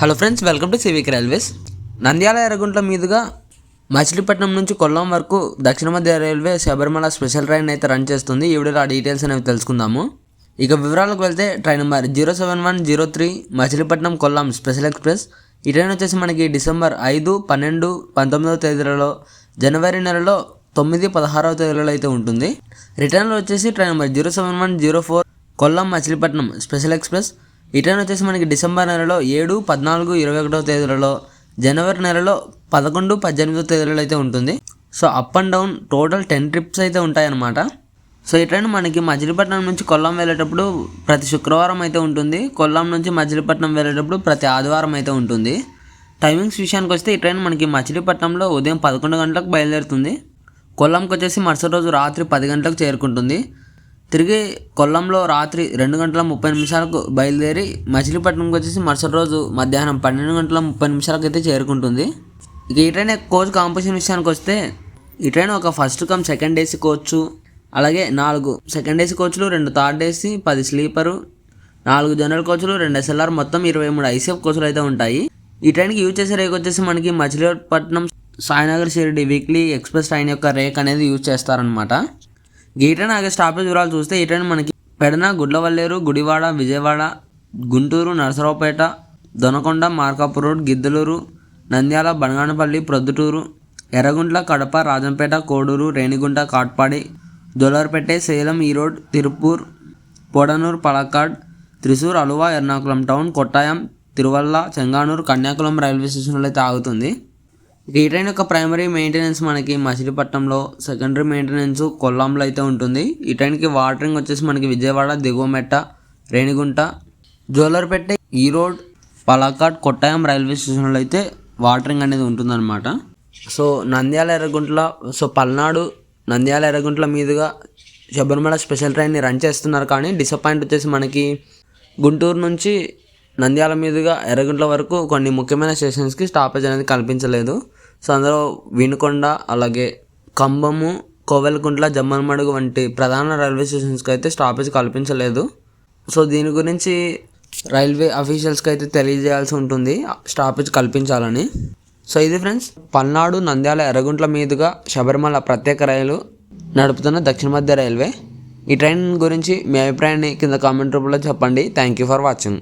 Hello friends welcome to Civic Railways Nandyal Yerraguntla మీదుగా మచిలీపట్నం నుంచి కొల్లం వరకు దక్షిణ మధ్య రైల్వే శబరిమల స్పెషల్ ట్రైన్ అయితే రన్ చేస్తుంది. ఈ వీడియోలో ఆ డీటెయిల్స్ అనేవి తెలుసుకుందాము. ఇక వివరాలకు వెళ్తే train number zero seven one zero three Machilipatnam Kollam special express. ఈ ట్రైన్ వచ్చేసి మనకి డిసెంబర్ ఐదు పన్నెండు పంతొమ్మిదవ తేదీలలో జనవరి నెలలో తొమ్మిది పదహారవ తేదీలలో అయితే ఉంటుంది. రిటర్న్లో వచ్చేసి train number zero seven one zero four Kollam Machilipatnam special express. ఈ ట్రైన్ వచ్చేసి మనకి డిసెంబర్ నెలలో ఏడు పద్నాలుగు ఇరవై ఒకటో తేదీలలో జనవరి నెలలో పదకొండు పద్దెనిమిదో తేదీలలో అయితే ఉంటుంది. So up and down total ten trips అయితే ఉంటాయన్నమాట. సో ఈ ట్రైన్ మనకి మచిలీపట్నం నుంచి కొల్లం వెళ్ళేటప్పుడు ప్రతి శుక్రవారం అయితే ఉంటుంది. కొల్లం నుంచి మచిలీపట్నం వెళ్ళేటప్పుడు ప్రతి ఆదివారం అయితే ఉంటుంది. టైమింగ్స్ విషయానికి వస్తే ఈ ట్రైన్ మనకి మచిలీపట్నంలో ఉదయం పదకొండు గంటలకు బయలుదేరుతుంది. కొల్లంకి వచ్చేసి మరుసటి రోజు రాత్రి పది గంటలకు చేరుకుంటుంది. తిరిగి కొల్లంలో రాత్రి రెండు గంటల ముప్పై నిమిషాలకు బయలుదేరి మచిలీపట్నంకి వచ్చేసి మరుసటి రోజు మధ్యాహ్నం పన్నెండు గంటల ముప్పై నిమిషాలకు అయితే చేరుకుంటుంది. ఇక ఈ ట్రైన్ కోచ్ కాంపోజిషన్ విషయానికి వస్తే ఈ ట్రైన్ ఒక first come second AC coach అలాగే నాలుగు సెకండ్ ఏసీ కోచ్లు రెండు థర్డ్ ఏసీ పది స్లీపరు నాలుగు జనరల్ కోచ్లు రెండు ఎస్ఎల్ఆర్ మొత్తం ఇరవై మూడు ఐసీఎఫ్ కోచ్లు అయితే ఉంటాయి. ఈ ట్రైన్కి యూజ్ చేసే రేక్ వచ్చేసి మనకి Machilipatnam Sainagar Shirdi weekly express train యొక్క రేక్ అనేది యూజ్ చేస్తారనమాట ఈ ట్రైన్ ఆగే స్టాపేజ్ వివరాలు చూస్తే ఈ ట్రైన్ మనకి Pedana Gudlavalleru Gudivada Vijayawada Guntur Narasaraopet Donakonda Markapur road Giddalur Nandyal Banaganapalle Proddatur Yerraguntla Kadapa Rajampet Koduru Renigunta Katpadi Jolarpet Salem Erode Tiruppur Podanur Palakkad Thrissur Aluva Ernakulam town Kottayam Tiruvalla Chengannur Kayamkulam railway స్టేషన్లో అయితే ఆగుతుంది. ఇక ఈ train యొక్క primary maintenance మనకి మచిలీపట్నంలో secondary maintenance కొల్లాంలో అయితే ఉంటుంది. ఈ ట్రైన్కి వాటరింగ్ వచ్చేసి మనకి విజయవాడ దిగువమెట్ట రేణిగుంట జోలర్పేట ఈరోడ్ పలాకాడ్ కొట్టాయం రైల్వే స్టేషన్లో అయితే వాటరింగ్ అనేది ఉంటుందన్నమాట. సో నంద్యాల ఎర్రగుంట్ల సో పల్నాడు నంద్యాల ఎర్రగుంట్ల మీదుగా శబరిమల స్పెషల్ ట్రైన్ని రన్ చేస్తున్నారు. కానీ డిసప్పాయింట్ వచ్చేసి మనకి గుంటూరు నుంచి నంద్యాల మీదుగా ఎర్రగుంట్ల వరకు కొన్ని ముఖ్యమైన స్టేషన్స్కి స్టాపేజ్ అనేది కల్పించలేదు. సో అందులో వినుకొండ అలాగే కంబము కోవెలకుంట్ల జమ్మలమడుగు వంటి ప్రధాన రైల్వే స్టేషన్స్కి అయితే స్టాపేజ్ కల్పించలేదు. సో దీని గురించి రైల్వే అఫీషియల్స్కి అయితే తెలియజేయాల్సి ఉంటుంది స్టాపేజ్ కల్పించాలని. సో ఇది ఫ్రెండ్స్ పల్నాడు నంద్యాల ఎర్రగుంట్ల మీదుగా శబరిమల ప్రత్యేక రైలు నడుపుతున్న దక్షిణ మధ్య రైల్వే. ఈ ట్రైన్ గురించి మీ అభిప్రాయాన్ని కింద కామెంట్ రూపంలో చెప్పండి. Thank you for watching